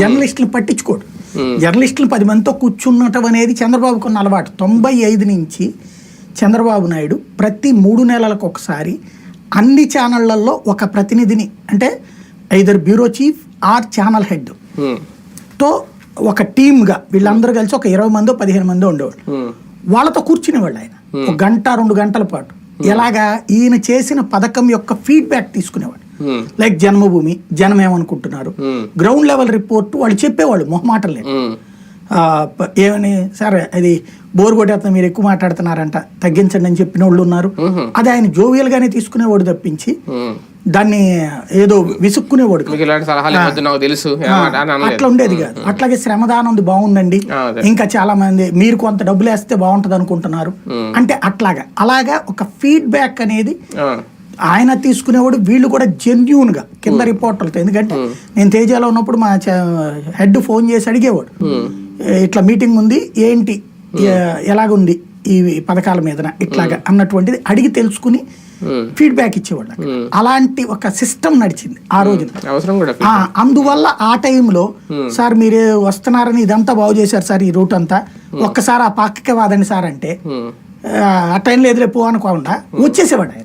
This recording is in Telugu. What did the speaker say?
జర్నలిస్టులు పట్టించుకోడు. జర్నలిస్టులు పది మందితో కూర్చున్నటం అనేది చంద్రబాబుకు ఉన్న అలవాటు. తొంభై ఐదు నుంచి చంద్రబాబు నాయుడు ప్రతి మూడు నెలలకు ఒకసారి అన్ని ఛానళ్ళలో ఒక ప్రతినిధిని అంటే either bureau chief or channel హెడ్తో ఒక టీమ్గా వీళ్ళందరూ కలిసి ఒక ఇరవై మందో పదిహేను మందో ఉండేవాళ్ళు. వాళ్ళతో కూర్చునేవాళ్ళు ఆయన. ఒక గంట రెండు గంటల పాటు. ఎలాగా ఈయన చేసిన పథకం యొక్క ఫీడ్బ్యాక్ తీసుకునేవాడు. లైక్ జన్మభూమి జనం ఏమనుకుంటున్నారు Hmm. గ్రౌండ్ లెవెల్ రిపోర్ట్ వాళ్ళు చెప్పేవాళ్ళు మొహమాటం లేదు ఉమ్, ఆ, ప- ఏమని సార్ అది బోర్ కొట్టేస్తున్నా మీరు ఎక్కువ మాట్లాడుతున్నారంట తగ్గించండి అని చెప్పిన వాళ్ళు ఉన్నారు అది ఆయన జోవియల్ గానే తీసుకునేవాడు తప్పించి. దాన్ని ఏదో విసుక్కునేవాడు తెలుసు అట్లా ఉండేది కాదు. అట్లాగే శ్రమదానం ఉంది బాగుందండి. ఇంకా చాలా మంది మీరు కొంత డబ్బులు వేస్తే బాగుంటది అనుకుంటున్నారు అంటే అట్లాగా అలాగా ఒక ఫీడ్బ్యాక్ అనేది ఆయన తీసుకునేవాడు వీళ్ళు కూడా జెన్యున్గా కింద రిపోర్టర్లతో ఎందుకంటే నేను తేజాలో ఉన్నప్పుడు మా హెడ్ ఫోన్ చేసి అడిగేవాడు. "ఏ, ఇట్లా మీటింగ్ ఉంది? ఏంటి? ఎలాగుంది ఈ పథకాల మీద ఇట్లాగా అన్నటువంటిది అడిగి తెలుసుకుని ఫీడ్బ్యాక్ ఇచ్చేవాళ్ళు అక్కడ. అలాంటి ఒక సిస్టమ్ నడిచింది ఆ రోజున. అందువల్ల ఆ టైంలో సార్ మీరు వస్తున్నారని ఇదంతా బాగు చేశారు సార్ ఈ రూట్ అంతా. ఒక్కసారి ఆ పక్కకే వాదండి సార్ అంటే ఆ టైంలో ఎదురే పో అనుకోకుండా వచ్చేసేవాడు ఆయన.